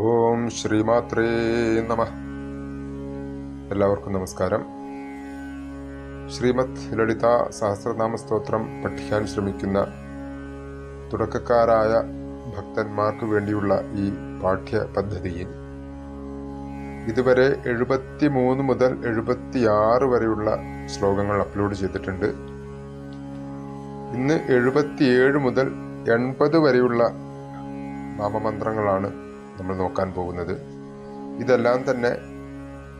ഓം ശ്രീമാത്രേ നമ. എല്ലാവർക്കും നമസ്കാരം. ശ്രീമത് ലളിത സഹസ്രനാമ സ്തോത്രം പഠിക്കാൻ ശ്രമിക്കുന്ന തുടക്കക്കാരായ ഭക്തന്മാർക്ക് വേണ്ടിയുള്ള ഈ പാഠ്യ പദ്ധതിയിൽ ഇതുവരെ എഴുപത്തി മൂന്ന് മുതൽ എഴുപത്തിയാറ് വരെയുള്ള ശ്ലോകങ്ങൾ അപ്ലോഡ് ചെയ്തിട്ടുണ്ട്. ഇന്ന് എഴുപത്തിയേഴ് മുതൽ എൺപത് വരെയുള്ള നാമമന്ത്രങ്ങളാണ് നമ്മൾ നോക്കാൻ പോകുന്നത്. ഇതെല്ലാം തന്നെ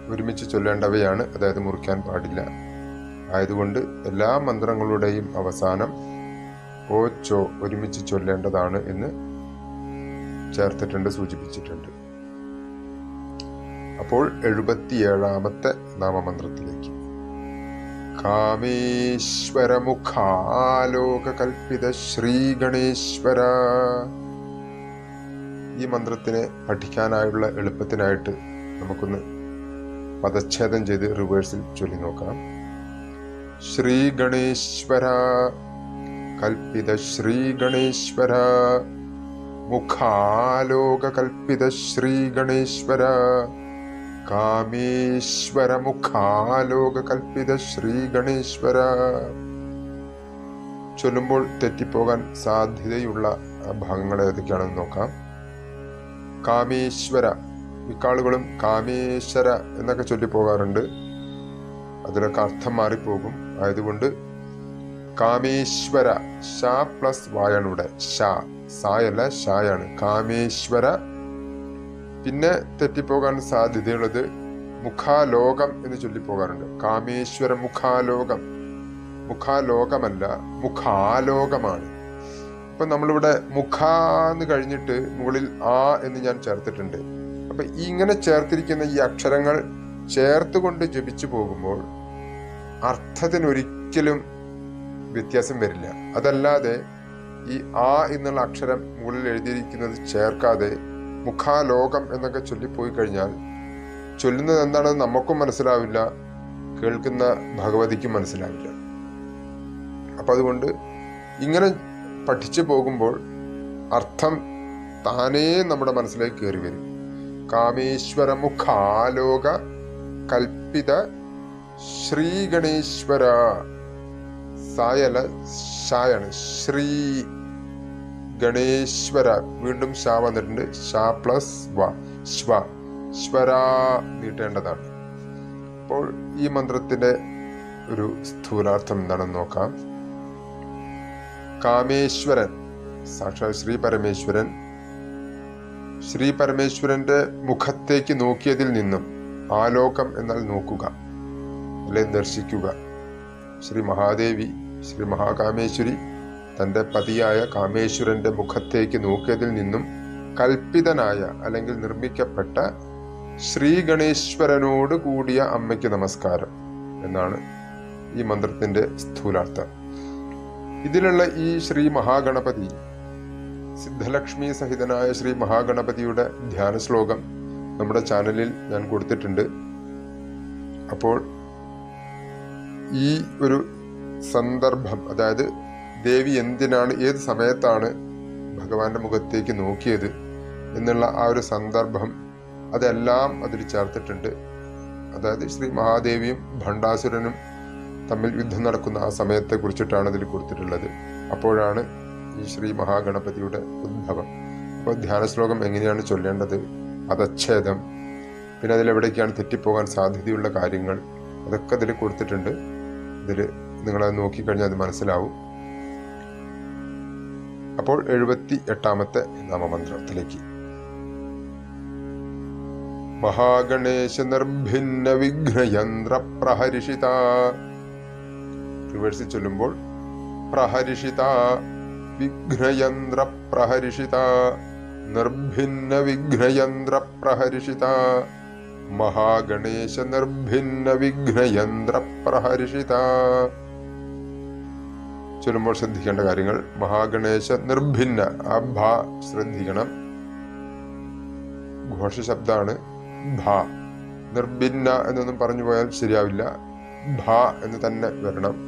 ഒരുമിച്ച് ചൊല്ലേണ്ടവയാണ്. അതായത് മുറിക്കാൻ പാടില്ല. ആയതുകൊണ്ട് എല്ലാ മന്ത്രങ്ങളുടെയും അവസാനം ഓ ചോ ഒരുമിച്ച് ചൊല്ലേണ്ടതാണ് എന്ന് ചേർത്തിട്ടുണ്ട് സൂചിപ്പിച്ചിട്ടുണ്ട്. അപ്പോൾ എഴുപത്തിയേഴാമത്തെ നാമമന്ത്രത്തിലേക്ക്. കാമേശ്വരമുഖാലോകകൽപ്പിത ശ്രീഗണേശ്വര. ഈ മന്ത്രത്തിനെ പഠിക്കാനായുള്ള എളുപ്പത്തിനായിട്ട് നമുക്കൊന്ന് പദച്ഛേദം ചെയ്ത് റിവേഴ്സിൽ ചൊല്ലി നോക്കാം. ശ്രീ ഗണേശ്വര കൽപ്പിത ശ്രീ ഗണേശ്വര മുഖാലോക കൽപ്പിത ശ്രീ ഗണേശ്വര കാമേശ്വര മുഖാലോക കൽപ്പിത ശ്രീ ഗണേശ്വര. ചൊല്ലുമ്പോൾ തെറ്റിപ്പോകാൻ സാധ്യതയുള്ള ഭാഗങ്ങൾ ഏതൊക്കെയാണെന്ന് നോക്കാം. കാമേശ്വര. മിക്കാളുകളും കാമേശ്വര എന്നൊക്കെ ചൊല്ലിപ്പോകാറുണ്ട് അതിലൊക്കെ അർത്ഥം മാറിപ്പോകും. ആയതുകൊണ്ട് കാമേശ്വര ഷാ പ്ലസ് വായാണ് ഇവിടെ. ഷാ സായല്ല ഷായാണ് കാമേശ്വര. പിന്നെ തെറ്റിപ്പോകാൻ സാധ്യതയുള്ളത് മുഖാലോകം എന്ന് ചൊല്ലിപ്പോകാറുണ്ട് കാമേശ്വര മുഖാലോകം. മുഖാലോകമല്ല മുഖാലോകമാണ്. അപ്പൊ നമ്മളിവിടെ മുഖാന്ന് കഴിഞ്ഞിട്ട് മുകളിൽ ആ എന്ന് ഞാൻ ചേർത്തിട്ടുണ്ട്. അപ്പൊ ഇങ്ങനെ ചേർത്തിരിക്കുന്ന ഈ അക്ഷരങ്ങൾ ചേർത്തുകൊണ്ട് ജപിച്ചു പോകുമ്പോൾ അർത്ഥത്തിനൊരിക്കലും വ്യത്യാസം വരില്ല. അതല്ലാതെ ഈ ആ എന്നുള്ള അക്ഷരം മുകളിൽ എഴുതിയിരിക്കുന്നത് ചേർക്കാതെ മുഖാലോകം എന്നൊക്കെ ചൊല്ലിപ്പോയി കഴിഞ്ഞാൽ ചൊല്ലുന്നത് എന്താണെന്ന് നമുക്കും മനസ്സിലാവില്ല കേൾക്കുന്ന ഭഗവതിക്കും മനസ്സിലാവില്ല. അപ്പൊ അതുകൊണ്ട് ഇങ്ങനെ പഠിച്ചു പോകുമ്പോൾ അർത്ഥം താനേ നമ്മുടെ മനസ്സിലേക്ക് കയറി വരും. കാമേശ്വര മുഖാലോക കൽപ്പിത ശ്രീ ഗണേശ്വര സായല ഷായാണ് ശ്രീ ഗണേശ്വര. വീണ്ടും ഷാ വന്നിട്ടുണ്ട്. ഷാ പ്ലസ് വ. ശ്വ. ശ്വരാ നീട്ടേണ്ടതാണ്. അപ്പോൾ ഈ മന്ത്രത്തിന്റെ ഒരു സ്ഥൂലാർത്ഥം എന്താണെന്ന് നോക്കാം. കാമേശ്വരൻ. സാക്ഷാൽ ശ്രീ പരമേശ്വരൻ. ശ്രീ പരമേശ്വരന്റെ മുഖത്തേക്ക് നോക്കിയതിൽ നിന്നും ആലോകം എന്നാൽ നോക്കുക അല്ലെ ദർശിക്കുക. ശ്രീ മഹാദേവി ശ്രീ മഹാകാമേശ്വരി തന്റെ പതിയായ കാമേശ്വരന്റെ മുഖത്തേക്ക് നോക്കിയതിൽ നിന്നും കൽപ്പിതനായ അല്ലെങ്കിൽ നിർമ്മിക്കപ്പെട്ട ശ്രീ ഗണേശ്വരനോട് കൂടിയ അമ്മയ്ക്ക് നമസ്കാരം എന്നാണ് ഈ മന്ത്രത്തിന്റെ സ്ഥൂലാർത്ഥം. ഇതിലുള്ള ഈ ശ്രീ മഹാഗണപതി സിദ്ധലക്ഷ്മി സഹിതനായ ശ്രീ മഹാഗണപതിയുടെ ധ്യാന ശ്ലോകം നമ്മുടെ ചാനലിൽ ഞാൻ കൊടുത്തിട്ടുണ്ട്. അപ്പോൾ ഈ ഒരു സന്ദർഭം അതായത് ദേവി എന്തിനാണ് ഏത് സമയത്താണ് ഭഗവാന്റെ മുഖത്തേക്ക് നോക്കിയത് എന്നുള്ള ആ ഒരു സന്ദർഭം അതെല്ലാം അതിൽ ചേർത്തിട്ടുണ്ട്. അതായത് ശ്രീ മഹാദേവിയും ഭണ്ഡാസുരനും തമ്മിൽ യുദ്ധം നടക്കുന്ന ആ സമയത്തെ കുറിച്ചിട്ടാണ് ഇതിൽ കൊടുത്തിട്ടുള്ളത്. അപ്പോഴാണ് ഈ ശ്രീ മഹാഗണപതിയുടെ ഉദ്ഭവം അപ്പോൾ ധ്യാന ശ്ലോകം എങ്ങനെയാണ് ചൊല്ലേണ്ടത്? അതച്ഛേദം പിന്നെ അതിലെവിടേക്കാണ് തെറ്റിപ്പോകാൻ സാധ്യതയുള്ള കാര്യങ്ങൾ? അതൊക്കെ ഇതിൽ കൊടുത്തിട്ടുണ്ട്. ഇതിൽ നിങ്ങളത് നോക്കിക്കഴിഞ്ഞാൽ അത് മനസ്സിലാവും. അപ്പോൾ എഴുപത്തി എട്ടാമത്തെ നാമമന്ത്രത്തിലേക്ക്. മഹാഗണേശ നിർഭിന്ന വിഘ്നയന്ത്ര പ്രഹരിഷിത റിവേഴ്സിൽ ചൊല്ലുമ്പോൾ പ്രഹരിഷിത വിഘ്നയന്ത്ര പ്രഹരിഷിത നിർഭിന്ന വിഘ്നയന്ത്ര പ്രഹരിഷിത മഹാഗണേശ നിർഭിന്ന വിഘ്നയന്ത്ര പ്രഹരിഷിത. ചൊല്ലുമ്പോൾ ശ്രദ്ധിക്കേണ്ട കാര്യങ്ങൾ മഹാഗണേശ നിർഭിന്ന ആ ഭ ശ്രദ്ധിക്കണം. ഘോഷശബ്ദാണ് ഭ. നിർഭിന്ന എന്നൊന്നും പറഞ്ഞു പോയാൽ ശരിയാവില്ല. ഭ എന്ന് തന്നെ വരണം.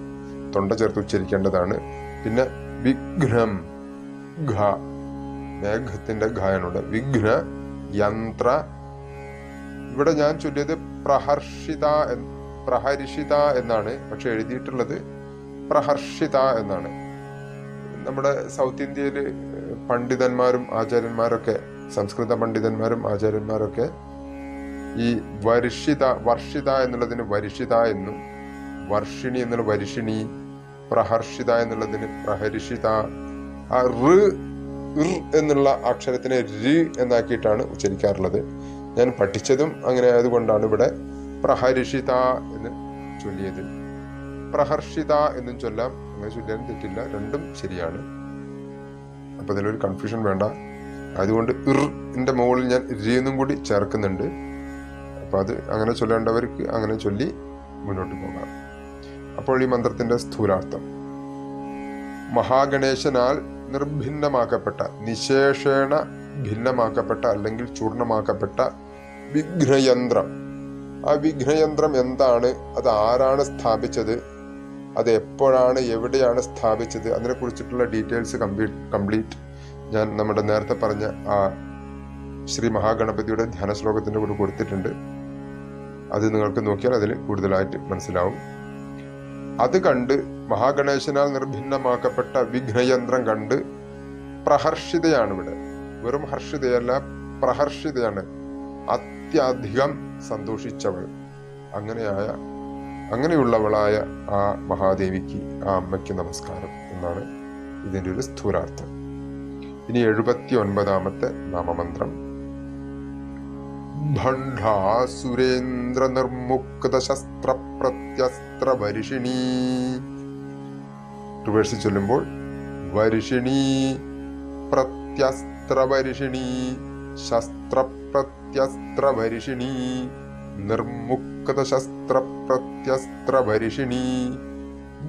തൊണ്ട ചേർത്ത് ഉച്ചരിക്കേണ്ടതാണ്. പിന്നെ വിഘ്നം ഘ മേഘത്തിന്റെ ഘായനുണ്ട്. വിഘ്ന യന്ത്ര. ഇവിടെ ഞാൻ ചൊല്ലിയത് പ്രഹർഷിത പ്രഹരിഷിത എന്നാണ്. പക്ഷെ എഴുതിയിട്ടുള്ളത് പ്രഹർഷിത എന്നാണ്. നമ്മുടെ സൗത്ത് ഇന്ത്യയിൽ പണ്ഡിതന്മാരും ആചാര്യന്മാരൊക്കെ സംസ്കൃത പണ്ഡിതന്മാരും ആചാര്യന്മാരൊക്കെ ഈ വർഷിത വർഷിത എന്നുള്ളതിന് വരിഷിത എന്നും വർഷിണി എന്നുള്ള വരിഷിണി പ്രഹർഷിത എന്നുള്ളതിന് പ്രഹരിഷിത. ആ ഇർ എന്നുള്ള അക്ഷരത്തിനെ രി എന്നാക്കിയിട്ടാണ് ഉച്ചരിക്കാറുള്ളത്. ഞാൻ പഠിച്ചതും അങ്ങനെ ആയതുകൊണ്ടാണ് ഇവിടെ പ്രഹരിഷിത എന്ന് ചൊല്ലിയത്. പ്രഹർഷിത എന്നും ചൊല്ലാം. അങ്ങനെ ചൊല്ലാനും തെറ്റില്ല. രണ്ടും ശരിയാണ്. അപ്പൊ അതിലൊരു കൺഫ്യൂഷൻ വേണ്ട. അതുകൊണ്ട് ഇറിന്റെ മുകളിൽ ഞാൻ രി എന്നും കൂടി ചേർക്കുന്നുണ്ട്. അപ്പൊ അത് അങ്ങനെ ചൊല്ലേണ്ടവർക്ക് അങ്ങനെ ചൊല്ലി മുന്നോട്ട് പോകാം. അപ്പോൾ ഈ മന്ത്രത്തിന്റെ സ്ഥൂലാർത്ഥം. മഹാഗണേശനാൽ നിർഭിന്നമാക്കപ്പെട്ട നിശേഷേണ ഭിന്നമാക്കപ്പെട്ട അല്ലെങ്കിൽ ചൂർണമാക്കപ്പെട്ട വിഘ്നയന്ത്രം ആ വിഘ്നയന്ത്രം എന്താണ്? അത് ആരാണ് സ്ഥാപിച്ചത്? അത് എപ്പോഴാണ് എവിടെയാണ് സ്ഥാപിച്ചത്? അതിനെ കുറിച്ചിട്ടുള്ള ഡീറ്റെയിൽസ് കംപ്ലീറ്റ് കംപ്ലീറ്റ് ഞാൻ നമ്മുടെ നേരത്തെ പറഞ്ഞ ആ ശ്രീ മഹാഗണപതിയുടെ ധ്യാന ശ്ലോകത്തിന്റെ കൂടെ കൊടുത്തിട്ടുണ്ട്. അത് നിങ്ങൾക്ക് നോക്കിയാൽ അതിൽ കൂടുതലായിട്ട് മനസ്സിലാവും. അത് കണ്ട് മഹാഗണേശനാൽ നിർഭിന്നമാക്കപ്പെട്ട വിഘ്നയന്ത്രം കണ്ട് പ്രഹർഷിതയാണ് ഇവിടെ വെറും ഹർഷിതയല്ല പ്രഹർഷിതയാണ്. അത്യധികം സന്തോഷിച്ചവൾ. അങ്ങനെയായ അങ്ങനെയുള്ളവളായ ആ മഹാദേവിക്ക് ആ അമ്മയ്ക്ക് നമസ്കാരം എന്നാണ് ഇതിന്റെ ഒരു സ്ഥൂലാർത്ഥം. ഇനി എഴുപത്തി ഒൻപതാമത്തെ നാമമന്ത്രം. ഭണ്ഡാസുരേന്ദ്ര നിർമുക്ത ശസ്ത്ര പ്രത്യസ്ത്ര വരിഷിണീ റിവേഴ്സ് ചൊല്ലുമ്പോൾ വരിഷിണീ പ്രത്യസ്ത്ര വരിഷിണീ ശസ്ത്ര പ്രത്യസ്ത്ര വരിഷിണീ നിർമുക്ത ശസ്ത്ര പ്രത്യസ്ത്ര വരിഷിണീ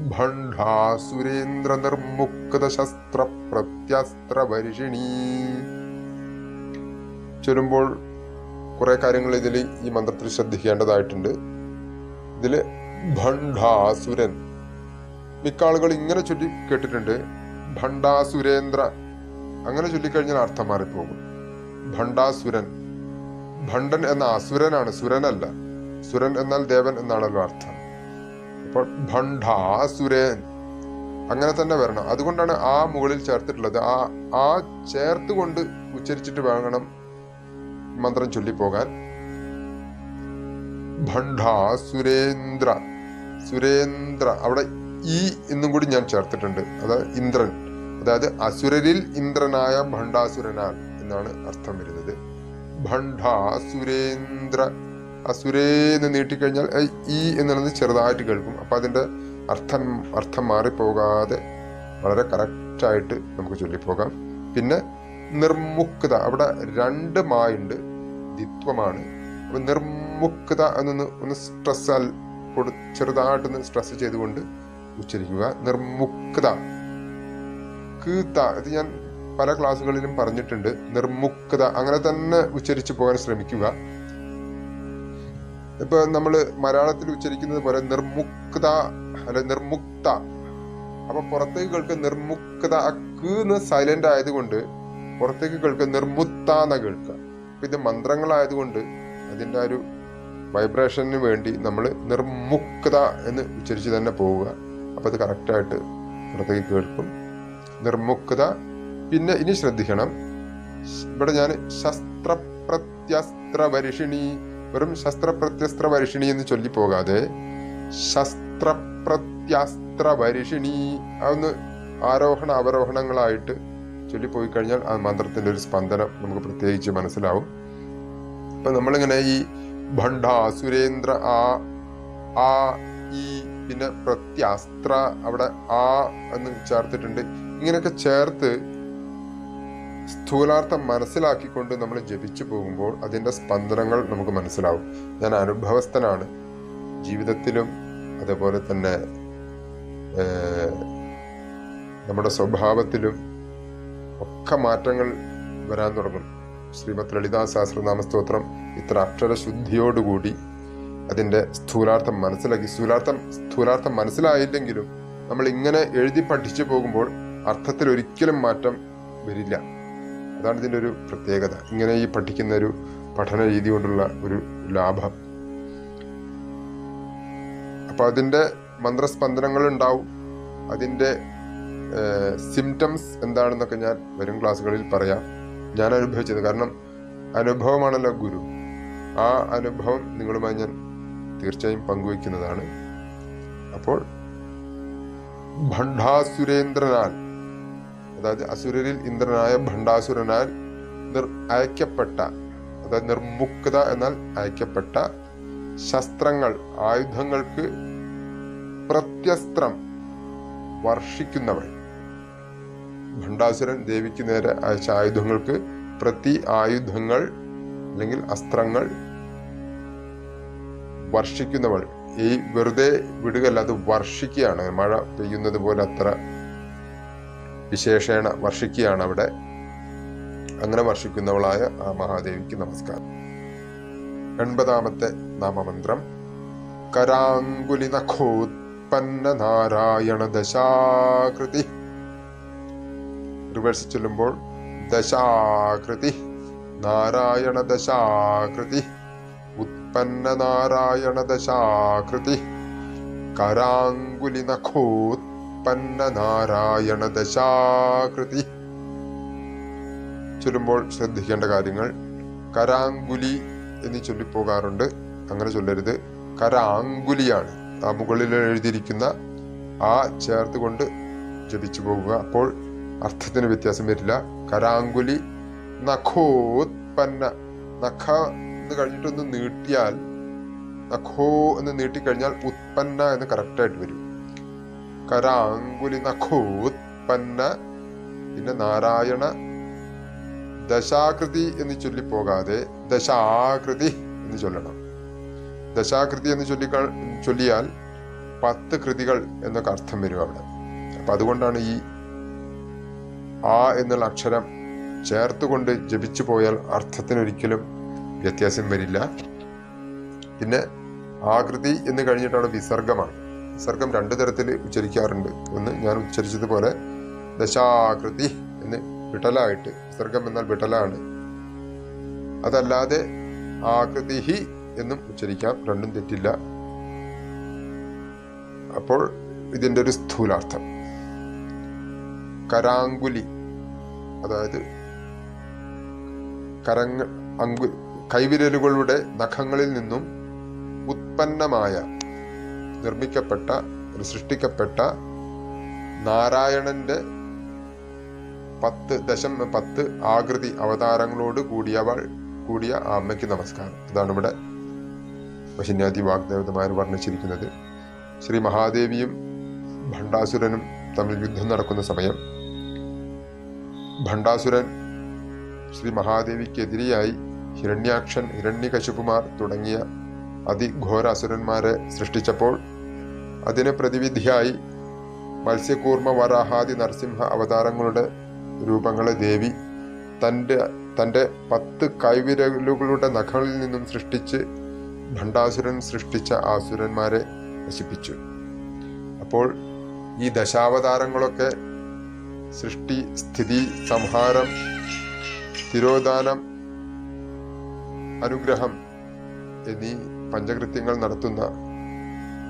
ഭണ്ഡാസുരേന്ദ്ര നിർമുക്ത ശസ്ത്ര പ്രത്യസ്ത്ര വരിഷിണീ. ചൊല്ലുമ്പോൾ കുറെ കാര്യങ്ങൾ ഇതിൽ ഈ മന്ത്രത്തിൽ ശ്രദ്ധിക്കേണ്ടതായിട്ടുണ്ട്. ഇതിൽ ഭണ്ഡാസുരൻ. മിക്ക ആളുകൾ ഇങ്ങനെ ചൊല്ലി കേട്ടിട്ടുണ്ട്. ഭണ്ഡാസുരേന്ദ്ര. അങ്ങനെ ചൊല്ലിക്കഴിഞ്ഞാൽ അർത്ഥം മാറിപ്പോകും. ഭണ്ഡാസുരൻ. ഭണ്ഡൻ എന്ന അസുരനാണ്. സുരനല്ല. സുരൻ എന്നാൽ ദേവൻ എന്നാണല്ലോ അർത്ഥം. അപ്പോൾ ഭണ്ഡാസുരൻ. അങ്ങനെ തന്നെ വരണം. അതുകൊണ്ടാണ് ആ മുകളിൽ ചേർത്തിട്ടുള്ളത്. ആ ആ ചേർത്ത് കൊണ്ട് ഉച്ചരിച്ചിട്ട് വേണം മന്ത്രം ചൊല്ലിപ്പോകാൻ ഭണ്ഡാ സുരേന്ദ്ര സുരേന്ദ്ര അവിടെ ഈ എന്നും കൂടി ഞാൻ ചേർത്തിട്ടുണ്ട്. അതായത് ഇന്ദ്രൻ. അതായത് അസുരരിൽ ഇന്ദ്രനായ ഭണ്ഡാസുരനാൽ എന്നാണ് അർത്ഥം വരുന്നത്. ഭണ്ഡാ സുരേന്ദ്ര അസുരേ എന്ന് നീട്ടിക്കഴിഞ്ഞാൽ ഈ എന്നുള്ളത് ചെറുതായിട്ട് കേൾക്കും. അപ്പം അതിന്റെ അർത്ഥം അർത്ഥം മാറിപ്പോകാതെ വളരെ കറക്റ്റായിട്ട് നമുക്ക് ചൊല്ലിപ്പോകാം. പിന്നെ നിർമുക്ത. അവിടെ രണ്ട് മായുണ്ട് ദ്വിത്വമാണ്. അപ്പൊ നിർമുക്ത എന്നൊന്ന് ഒന്ന് സ്ട്രെസ് കൊടു ചെറുതായിട്ടൊന്ന് സ്ട്രെസ് ചെയ്തുകൊണ്ട് ഉച്ചരിക്കുക. നിർമുക്ത. കീത്ത ഇത് ഞാൻ പല ക്ലാസ്സുകളിലും പറഞ്ഞിട്ടുണ്ട്. നിർമുക്ത. അങ്ങനെ തന്നെ ഉച്ചരിച്ചു പോകാൻ ശ്രമിക്കുക. ഇപ്പൊ നമ്മൾ മലയാളത്തിൽ ഉച്ചരിക്കുന്നത് പോലെ നിർമുക്ത അല്ല നിർമുക്ത. അപ്പൊ പുറത്തേക്ക് കേൾക്കുക നിർമുക്ത അക്ക് സൈലന്റ് ആയതുകൊണ്ട് പുറത്തേക്ക് കേൾക്കുക നിർമുത്താന കേൾക്കുക. അപ്പൊ ഇത് മന്ത്രങ്ങളായതുകൊണ്ട് അതിന്റെ ആ ഒരു വൈബ്രേഷന് വേണ്ടി നമ്മൾ നിർമുക്ത എന്ന് ഉച്ചരിച്ച് തന്നെ പോവുക. അപ്പൊ അത് കറക്റ്റായിട്ട് പുറത്തേക്ക് കേൾക്കും. നിർമുക്ത പിന്നെ ഇനി ശ്രദ്ധിക്കണം. ഇവിടെ ഞാൻ ശസ്ത്രപ്രത്യസ്ത്ര വരിഷിണി വെറും ശസ്ത്രപ്രത്യസ്ത്ര വരിഷിണി എന്ന് ചൊല്ലി പോകാതെ ശസ്ത്രപ്രത്യസ്ത്ര വരിഷിണി അതൊന്ന് ആരോഹണ അവരോഹണങ്ങളായിട്ട് ചൊല്ലിപ്പോയി കഴിഞ്ഞാൽ ആ മന്ത്രത്തിന്റെ ഒരു സ്പന്ദനം നമുക്ക് പ്രത്യേകിച്ച് മനസ്സിലാവും. അപ്പൊ നമ്മളിങ്ങനെ ഈ ഭണ്ഡ സുരേന്ദ്ര ആ ആ ഈ പിന്നെ പ്രത്യാസ്ത്ര അവിടെ ആ എന്ന് ചേർത്തിട്ടുണ്ട്. ഇങ്ങനെയൊക്കെ ചേർത്ത് സ്ഥൂലാർത്ഥം മനസ്സിലാക്കിക്കൊണ്ട് നമ്മൾ ജപിച്ചു പോകുമ്പോൾ അതിന്റെ സ്പന്ദനങ്ങൾ നമുക്ക് മനസ്സിലാവും. ഞാൻ അനുഭവസ്ഥനാണ്. ജീവിതത്തിലും അതേപോലെ തന്നെ നമ്മുടെ സ്വഭാവത്തിലും ഒക്കെ മാറ്റങ്ങൾ വരാൻ തുടങ്ങും. ശ്രീമത് ലളിതാ സഹസ്രനാമ സ്തോത്രം ഇത്ര അക്ഷരശുദ്ധിയോടുകൂടി അതിന്റെ സ്ഥൂലാർത്ഥം മനസ്സിലാക്കി. സ്ഥൂലാർത്ഥം സ്ഥൂലാർത്ഥം മനസ്സിലായില്ലെങ്കിലും നമ്മൾ ഇങ്ങനെ എഴുതി പഠിച്ചു പോകുമ്പോൾ അർത്ഥത്തിൽ ഒരിക്കലും മാറ്റം വരില്ല. അതാണ് ഇതിന്റെ ഒരു പ്രത്യേകത. ഇങ്ങനെ ഈ പഠിക്കുന്ന ഒരു പഠന രീതി കൊണ്ടുള്ള ഒരു ലാഭം. അപ്പോൾ അതിന്റെ മന്ത്രസ്പന്ദനങ്ങൾ ഉണ്ടാവും. അതിന്റെ സിംറ്റംസ് എന്താണെന്നൊക്കെ ഞാൻ വരും ക്ലാസ്സുകളിൽ പറയാം. ഞാൻ അനുഭവിച്ചത് കാരണം അനുഭവമാണല്ലോ ഗുരു. ആ അനുഭവം നിങ്ങളുമായി ഞാൻ തീർച്ചയായും പങ്കുവയ്ക്കുന്നതാണ്. അപ്പോൾ ഭണ്ഡാസുരേന്ദ്രനാൽ അതായത് അസുരരിൽ ഇന്ദ്രനായ ഭണ്ഡാസുരനാൽ നിർ അയക്കപ്പെട്ട അതായത് നിർമുക്ത എന്നാൽ അയക്കപ്പെട്ട ശസ്ത്രങ്ങൾ ആയുധങ്ങൾക്ക് പ്രത്യസ്ത്രം വർഷിക്കുന്നവൾ. ഭണ്ഡാസുരൻ ദേവിക്ക് നേരെ അയച്ച ആയുധങ്ങൾക്ക് പ്രതി ആയുധങ്ങൾ അല്ലെങ്കിൽ അസ്ത്രങ്ങൾ വർഷിക്കുന്നവൾ. ഈ വെറുതെ വിടുകയല്ല അത് വർഷിക്കുകയാണ്. മഴ പെയ്യുന്നത് പോലെ അത്ര വിശേഷേണ വർഷിക്കുകയാണ് അവിടെ. അങ്ങനെ വർഷിക്കുന്നവളായ ആ മഹാദേവിക്ക് നമസ്കാരം. എൺപതാമത്തെ നാമമന്ത്രം. കരാങ്കുലി നഖോത്പന്ന നാരായണ ദശാകൃതി. റിവേഴ്സ് ചൊല്ലുമ്പോൾ ദശാകൃതി നാരായണ ദശാകൃതി ഉത്പന്ന നാരായണ ദശാകൃതി കരാങ്കുലി നഖോത്പന്ന നാരായണ ദശാകൃതി. ചൊല്ലുമ്പോൾ ശ്രദ്ധിക്കേണ്ട കാര്യങ്ങൾ. കരാങ്കുലി എന്ന് ചൊല്ലിപ്പോകാറുണ്ട്. അങ്ങനെ ചൊല്ലരുത്. കരാങ്കുലിയാണ്. ആ മുകളിൽ എഴുതിയിരിക്കുന്ന ആ ചേർത്ത് കൊണ്ട് ജപിച്ചു പോകുക. അപ്പോൾ അർത്ഥത്തിന് വ്യത്യാസം വരില്ല. കരാങ്കുലി നഖോത്പന്ന നഖ എന്ന് കഴിഞ്ഞിട്ടൊന്ന് നീട്ടിയാൽ നഖോ എന്ന് നീട്ടിക്കഴിഞ്ഞാൽ ഉത്പന്ന എന്ന് കറക്റ്റായിട്ട് വരും. കരാങ്കുലി നഖോത്പന്ന പിന്നെ. നാരായണ. ദശാകൃതി എന്ന് ചൊല്ലിപ്പോകാതെ ദശാകൃതി എന്ന് ചൊല്ലണം. ദശാകൃതി എന്ന് ചൊല്ലി ചൊല്ലിയാൽ പത്ത് കൃതികൾ എന്നൊക്കെ അർത്ഥം വരും അവിടെ. അപ്പൊ അതുകൊണ്ടാണ് ഈ ആ എന്നുള്ള അക്ഷരം ചേർത്തുകൊണ്ട് ജപിച്ചു പോയാൽ അർത്ഥത്തിനൊരിക്കലും വ്യത്യാസം വരില്ല. പിന്നെ ആകൃതി എന്ന് കഴിഞ്ഞിട്ടാണ് വിസർഗമാണ്. വിസർഗം രണ്ടു തരത്തിൽ ഉച്ചരിക്കാറുണ്ട്. ഒന്ന് ഞാൻ ഉച്ചരിച്ചതുപോലെ ദശാകൃതി എന്ന് വിട്ടലായിട്ട് വിസർഗം എന്നാൽ വിട്ടലാണ്. അതല്ലാതെ ആകൃതി എന്നും ഉച്ചരിക്കാം രണ്ടും തെറ്റില്ല. അപ്പോൾ ഇതിന്റെ ഒരു സ്ഥൂലാർത്ഥം. കരാങ്കുലി. അതായത് കരങ്ങ അങ്കു കൈവിരലുകളുടെ നഖങ്ങളിൽ നിന്നും ഉത്പന്നമായ നിർമ്മിക്കപ്പെട്ട സൃഷ്ടിക്കപ്പെട്ട നാരായണന്റെ പത്ത് ദശം പത്ത് ആകൃതി അവതാരങ്ങളോട് കൂടിയവൾ കൂടിയ അമ്മയ്ക്ക് നമസ്കാരം. അതാണ് ഇവിടെ വശന്യാദി വാഗ്ദേവതമാർ വർണിച്ചിരിക്കുന്നത്. ശ്രീ മഹാദേവിയും ഭണ്ഡാസുരനും തമ്മിൽ യുദ്ധം നടക്കുന്ന സമയം ഭണ്ഡാസുരൻ ശ്രീ മഹാദേവിക്കെതിരെയായി ഹിരണ്യാക്ഷൻ ഹിരണ്യകശുപുമാർ തുടങ്ങിയ അതിഘോരാസുരന്മാരെ സൃഷ്ടിച്ചപ്പോൾ അതിന് പ്രതിവിധിയായി മത്സ്യകൂർമ്മ വരാഹാദി നരസിംഹ അവതാരങ്ങളുടെ രൂപങ്ങളെ ദേവി തന്റെ തന്റെ പത്ത് കൈവിരലുകളുടെ നഖങ്ങളിൽ നിന്നും സൃഷ്ടിച്ച് ഭണ്ഡാസുരൻ സൃഷ്ടിച്ച ആസുരന്മാരെ നശിപ്പിച്ചു. അപ്പോൾ ഈ ദശാവതാരങ്ങളൊക്കെ സൃഷ്ടി സ്ഥിതി സംഹാരം തിരോധാനം അനുഗ്രഹം എന്നീ പഞ്ചകൃത്യങ്ങൾ നടത്തുന്ന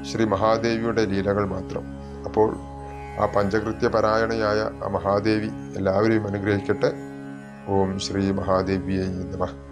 ശ്രീ മഹാദേവിയുടെ ലീലകൾ മാത്രം. അപ്പോൾ ആ പഞ്ചകൃത്യ പരായണയായ ആ മഹാദേവി എല്ലാവരെയും അനുഗ്രഹിക്കട്ടെ. ഓം ശ്രീ മഹാദേവിയെ നമഃ.